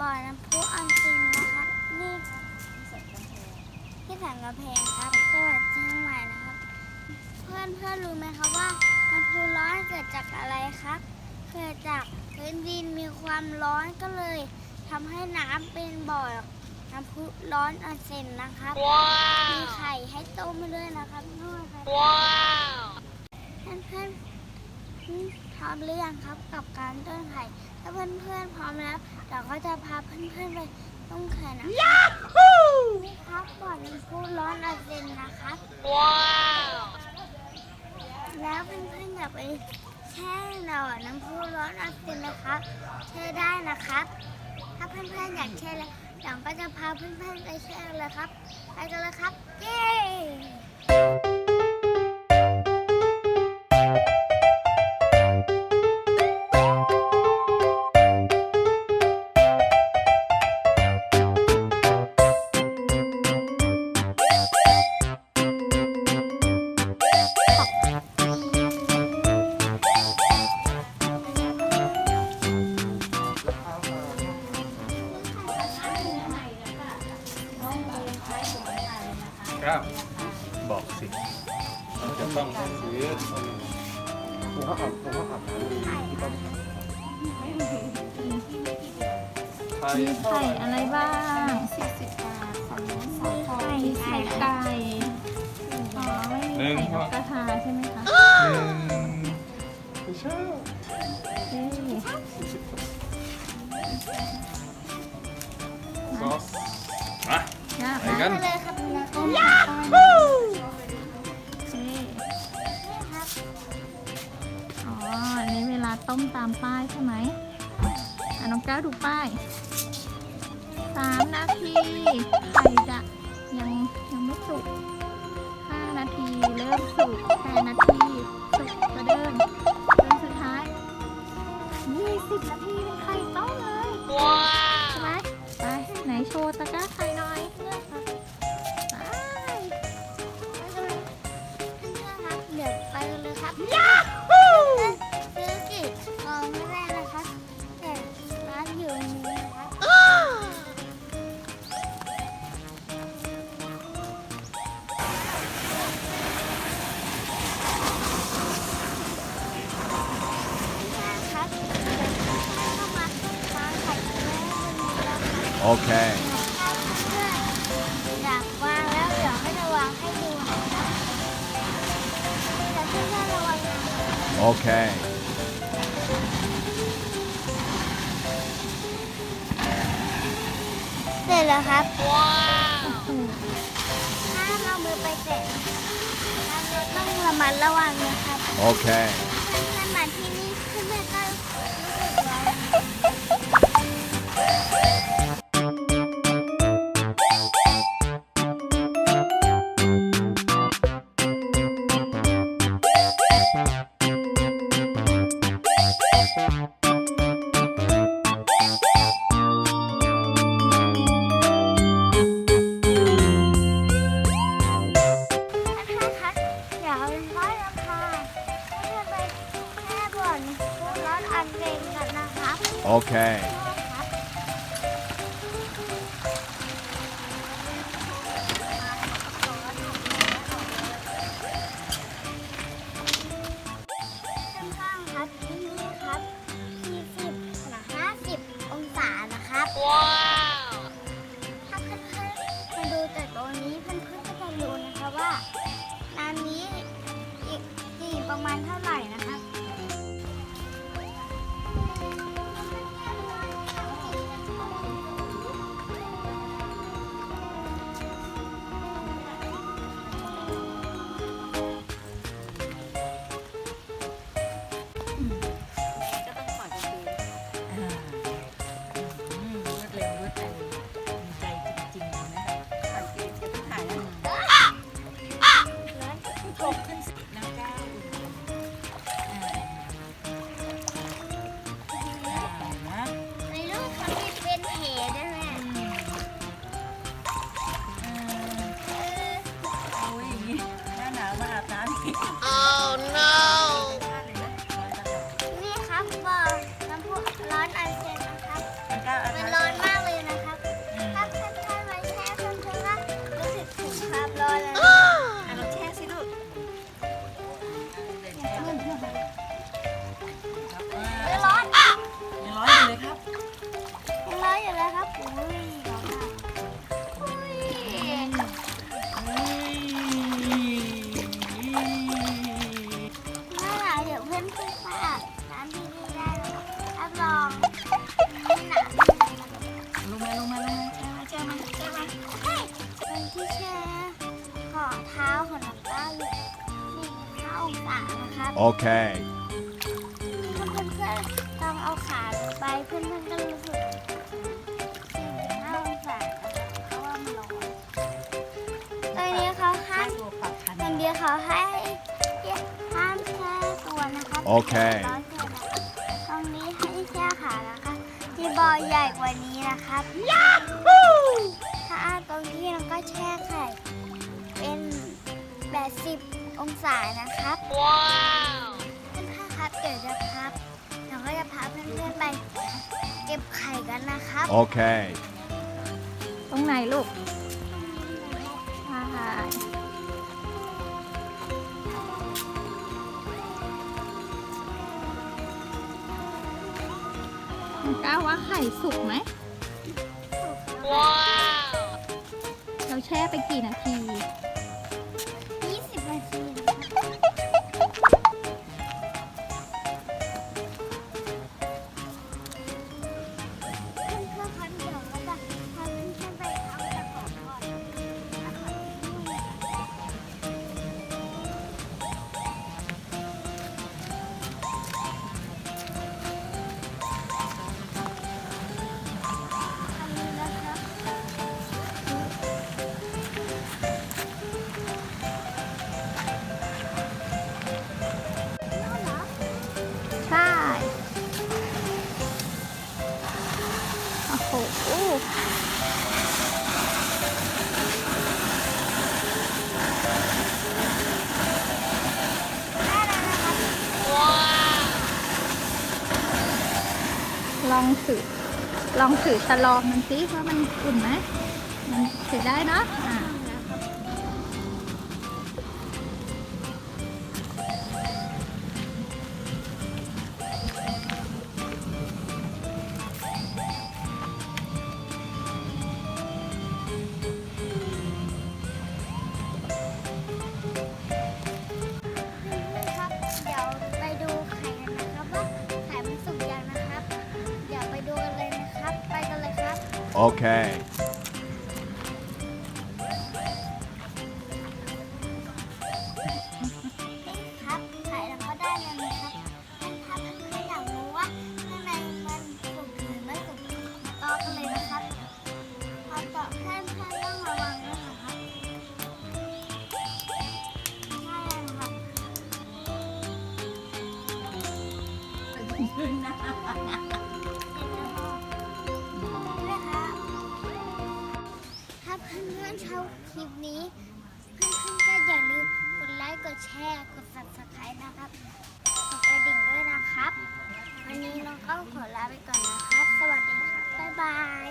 บ่อน้ำพุออนซินนะครับ นี่ที่สันกำแพงครับจังหวัดเชียงใหม่นะครับ เพื่อนเพื่อนรู้ไหมครับว่าน้ำพุร้อนเกิดจากอะไรครับ เกิดจากพื้นดินมีความร้อนก็เลยทำให้น้ำเป็นบ่อน้ำพุร้อนออนเซ็นนะครับมีไข่ให้ต้มด้วยนะครับนู่นครับเพื่อนเพื่อนๆพ ร้อมหรือยังครับกับการต้มไข่ถ้าเพื่อนเพื่อนๆพร้อมแล้วเราก็จะพาเพื่อนเพื่อนๆไปต้มไข่นะยาฮูนี่ครับบ่อน้ำพุร้อนออนเซ็นนะครับแล้วเพื่อนๆอยากไปแช่หน่อน้ำพุร้อนออนเซ็นนะครับแช่ได้นะครับ ถ้าเพื่อนๆอยากแช่แล้วเดี๋ยวก็จะพาเพื่อนๆไปแช่เลยครับ ไปกันเลยครับเย้ ครับ บอกสิจะต้องซื้อผมก็ขับผมก็ขับน้ำดีที่ต้มไทยมีไข่อะไรบ้างสี่สิบบาทสองสองฟองมีไข่ไก่อ๋อไม่มีไข่นกกระทาใช่ไหมคะหนึ่งไม่ใช่เอ้ยสาต้มตามป้ายใช่ไหมอะน้องก้าวดูป้ายสามนาทีไข่จะยังยังไม่สุกห้านาทีเริ่มสุกแปดนาที แล้วครับ Okay. ถ้าเพื่อนอยากวางแล้วเดี๋ยวให้จะวางให้ดูนะครับแต่เพื่อนๆระวังนะ Okay. เสร็จแล้วครับ ว้าวห้ามเอามือไปแตะนะครับเราต้องระมัดระวังนะครับ Okay. เพื่อนๆมาที่นี่ กี่ป ยังร้อยอยู่เลยครับยังร้อยอยู่เลยครับโอ้ย นะครับ Okay. ถ้าเพื่อนๆลองเอาขาลงไปเพื่อนๆก็รู้สึก45องศานะครับเพราะว่ามันร้อนตอนนี้เขาให้ตัวปรับทันตอนนี้เขาให้ห้ามแช่ตัวนะคะโอเค ร้อนเกินนะคะตรงนี้ให้แช่ขานะคะ ที่บอลใหญ่กว่านี้นะครับยาฮูถ้าตรงที่เราก็แช่ไข่เป็น80 องศานะครับว้าวเพื่อนๆครับเดี๋ยวจะพับเราก็จะพาเพื่อนๆไป เก็บไข่กันนะครับ Okay. ตรงไหนลูกใช่น้องก้าวว่าไข่สุกไหมเราแช่ไปกี่นาที20น องถือ ลองถือฉลอมมันสิว่ามันอุ่นไหมมันถือได้เนาะอ่า Okay. ชอบคลิปนี้ เพื่อนๆก็อย่าลืมกดไลค์กดแชร์กด subscribe นะครับกดกระดิ่งด้วยนะครับ วันนี้น้องก็ขอลาไปก่อนนะครับ สวัสดีครับบ๊ายบาย